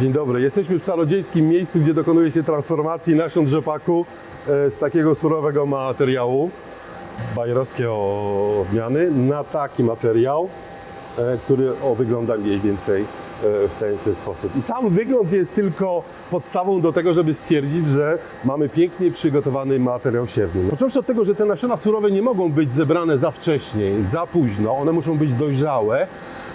Dzień dobry. Jesteśmy w czarodziejskim miejscu, gdzie dokonuje się transformacji nasion rzepaku e, z takiego surowego materiału bajerowskie odmiany na taki materiał, e, który o, wygląda mniej więcej w ten, ten sposób. I sam wygląd jest tylko podstawą do tego, żeby stwierdzić, że mamy pięknie przygotowany materiał siewny. Począwszy od tego, że te nasiona surowe nie mogą być zebrane za wcześnie, za późno, one muszą być dojrzałe,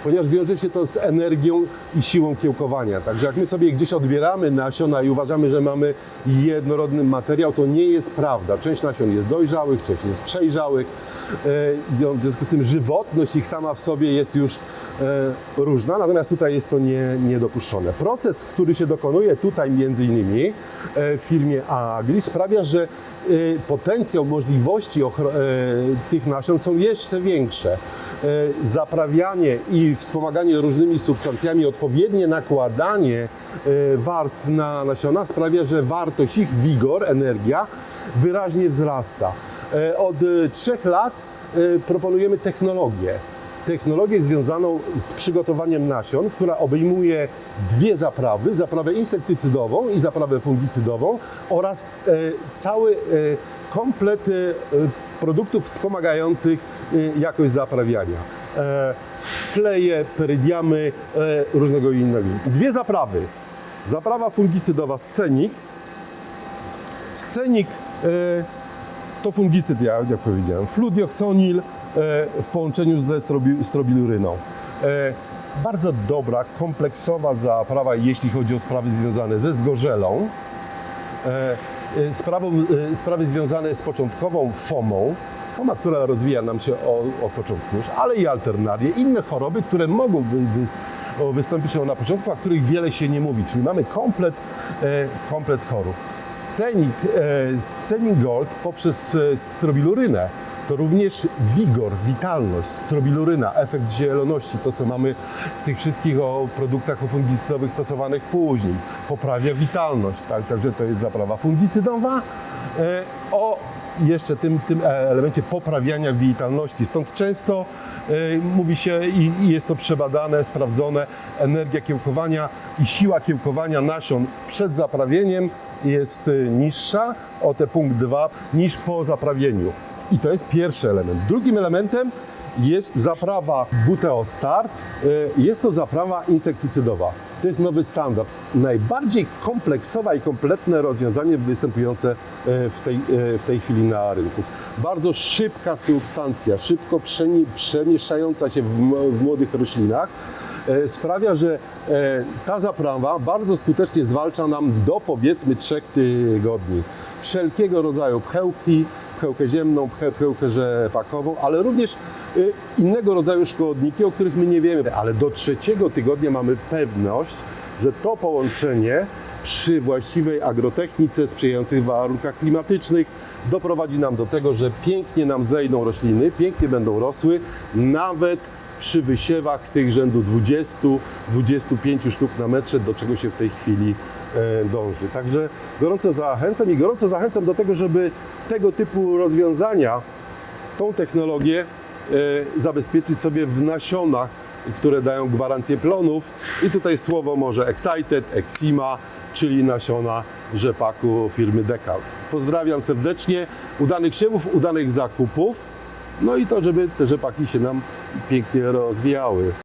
ponieważ wiąże się to z energią i siłą kiełkowania. Także jak my sobie gdzieś odbieramy nasiona i uważamy, że mamy jednorodny materiał, to nie jest prawda. Część nasion jest dojrzałych, część jest przejrzałych. E, W związku z tym żywotność ich sama w sobie jest już e, różna, natomiast tutaj jest to nie, niedopuszczone. Proces, który się dokonuje tutaj między innymi e, w firmie Agri sprawia, że e, potencjał możliwości e, tych nasion są jeszcze większe. Zaprawianie i wspomaganie różnymi substancjami, odpowiednie nakładanie warstw na nasiona sprawia, że wartość ich, wigor, energia wyraźnie wzrasta. Od trzech lat proponujemy technologię. Technologię związaną z przygotowaniem nasion, która obejmuje dwie zaprawy, zaprawę insektycydową i zaprawę fungicydową oraz e, cały e, komplet e, produktów wspomagających jakość zaprawiania. Kleje, perydiamy, różnego innego. Dwie zaprawy. Zaprawa fungicydowa Scenik. Scenik to fungicyd, jak, powiedziałem, fludioxonil w połączeniu ze strobi, strobiluryną. E, bardzo dobra, kompleksowa zaprawa, jeśli chodzi o sprawy związane ze zgorzelą. E, e, sprawą, e, sprawy związane z początkową FOMą, FOMA, która rozwija nam się od początku już, ale i alternarię, inne choroby, które mogą wy, wys, o, wystąpić na początku, a których wiele się nie mówi, czyli mamy komplet, e, komplet chorób. Scenik, e, Scenik Gold poprzez e, strobilurynę to również wigor, witalność, strobiluryna, efekt zieloności, to co mamy w tych wszystkich o produktach fungicydowych stosowanych później, poprawia witalność, tak? także to jest zaprawa fungicydowa e, o jeszcze tym, tym elemencie poprawiania witalności. Stąd często e, mówi się i, i jest to przebadane, sprawdzone, energia kiełkowania i siła kiełkowania nasion przed zaprawieniem jest e, niższa o te punkt 2 niż po zaprawieniu. I to jest pierwszy element. Drugim elementem jest zaprawa Buteostart. Y, Jest to zaprawa insektycydowa. To jest nowy standard. Najbardziej kompleksowe i kompletne rozwiązanie występujące y, w tej, y, w tej chwili na rynku. Bardzo szybka substancja, szybko przemieszczająca się w, młodych roślinach sprawia, że ta zaprawa bardzo skutecznie zwalcza nam do powiedzmy trzech tygodni wszelkiego rodzaju pchełki, pchełkę ziemną, pche- pchełkę rzepakową, ale również y, innego rodzaju szkodniki, o których my nie wiemy. Ale do trzeciego tygodnia mamy pewność, że to połączenie przy właściwej agrotechnice, sprzyjających warunkach klimatycznych doprowadzi nam do tego, że pięknie nam zejdą rośliny, pięknie będą rosły, nawet przy wysiewach tych rzędu 20-25 sztuk na metrze, do czego się w tej chwili dąży. Także gorąco zachęcam i gorąco zachęcam do tego, żeby tego typu rozwiązania, tą technologię e, zabezpieczyć sobie w nasionach, które dają gwarancję plonów. I tutaj słowo może Excited, Exima, czyli nasiona rzepaku firmy Decal. Pozdrawiam serdecznie, udanych siewów, udanych zakupów. No i to, żeby te rzepaki się nam pięknie rozwijały.